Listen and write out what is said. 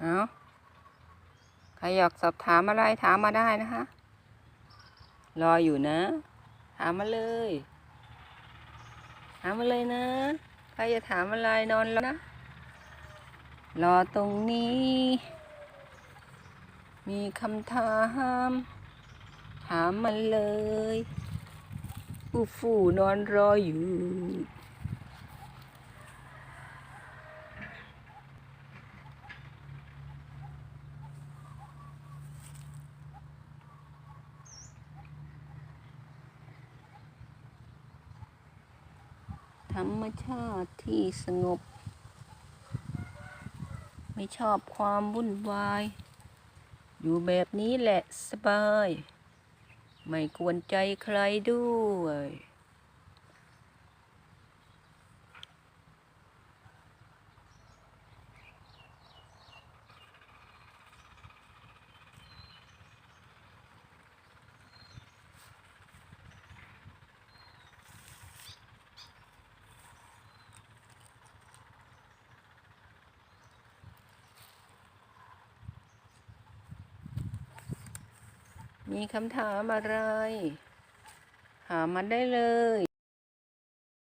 เอาใครอยากสอบถามอะไรถามมาได้นะคะ รออยู่นะ ถามมาเลย ถามมาเลยนะ ใครจะถามอะไรนอนแล้วนะ รอตรงนี้ มีคำถาม ถามมาเลย อูฟูนอนรออยู่ ธรรมชาติที่สงบ ไม่ชอบความวุ่นวาย อยู่แบบนี้แหละสบาย ไม่กวนใจใครด้วย มีคำถามอะไร ถามมาได้เลย